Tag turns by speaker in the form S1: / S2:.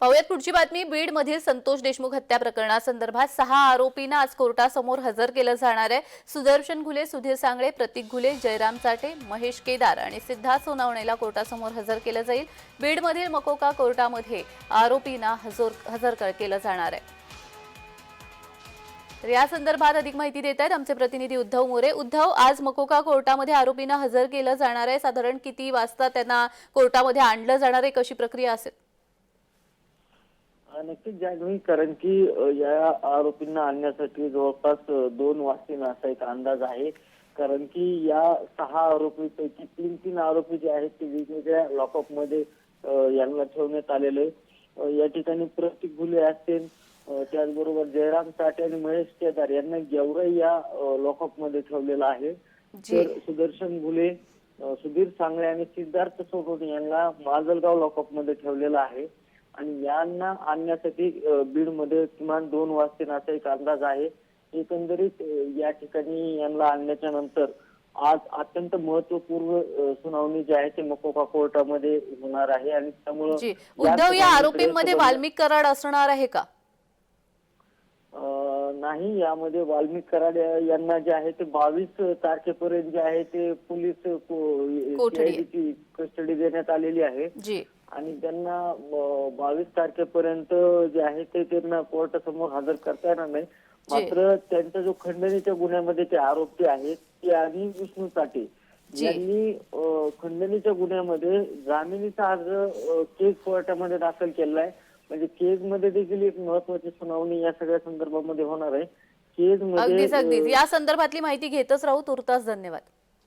S1: पाहुयात पुढची बातमी. बीड मधील संतोष देशमुख हत्या प्रकरणासंदर्भात सहा आरोपींना आज कोर्टासमोर हजर केलं जाणार आहे. सुदर्शन घुले सुधीर सांगळे प्रतीक घुले जयराम चाटे महेश केदार आणि सिद्धार्थ सोनावणेला कोर्टासमोर हजर केलं जाईल. बीडमधील मकोका कोर्टामध्ये आरोपींना हजर हजर केलं जाणार आहे. तर या संदर्भात अधिक माहिती देत आहेत आमचे प्रतिनिधी उद्धव मोरे. उद्धव आज मकोका कोर्टामध्ये आरोपींना हजर केलं जाणार आहे. साधारण किती वाजता त्यांना कोर्टामध्ये आणलं जाणार आहे? कशी प्रक्रिया असेल?
S2: नक्कीच जान्हवी कारण की या आरोपींना आणण्यासाठी जवळपास दोन वाजतील असा एक अंदाज आहे. कारण की या सहा आरोपीपैकी तीन तीन आरोपी जे आहेत ते वेगवेगळ्या लॉकअपमध्ये यांना ठेवण्यात आलेले या ठिकाणी प्रतीक घुले असतील त्याचबरोबर जयराम चाटे आणि महेश केदार यांना गेवराई या लॉकअपमध्ये ठेवलेलं आहे. तर सुदर्शन अ, सुधीर सांगळे आणि सिद्धार्थ सोनवणे यांना माजलगाव लॉकअपमध्ये ठेवलेलं आहे. आणि यांना आणण्यासाठी बीडमध्ये किमान दोन वाजतील असा एक अंदाज आहे. एकंदरीत या ठिकाणी यांना आणल्याच्या नंतर आज अत्यंत महत्त्वपूर्ण सुनावणी जी आहे ते मकोका कोर्टामध्ये होणार आहे आणि त्यामुळं
S1: उद्धव या आरोपींमध्ये वाल्मिक कराड असणार आहे का?
S2: नाही यामध्ये वाल्मिक कराड यांना जे आहे ते बावीस तारखेपर्यंत जे आहे ते पोलीस कस्टडी देण्यात आलेली आहे. आणि त्यांना बावीस तारखेपर्यंत जे आहे ते त्यांना कोर्टासमोर हजर करता येणार नाही. मात्र त्यांचा जो खंडणीच्या गुन्ह्यामध्ये ते आरोपी आहेत ते आणि विष्णू
S1: जी.
S2: यांनी खंडणीच्या गुन्ह्यामध्ये जामिनीचा अर्ज केस कोर्टामध्ये दाखल केला आहे म्हणजे केस मध्ये देखील एक महत्वाची सुनावणी या सगळ्या संदर्भामध्ये होणार आहे. केस मध्ये
S1: या संदर्भातली माहिती घेतच राहू. तुर्तास धन्यवाद.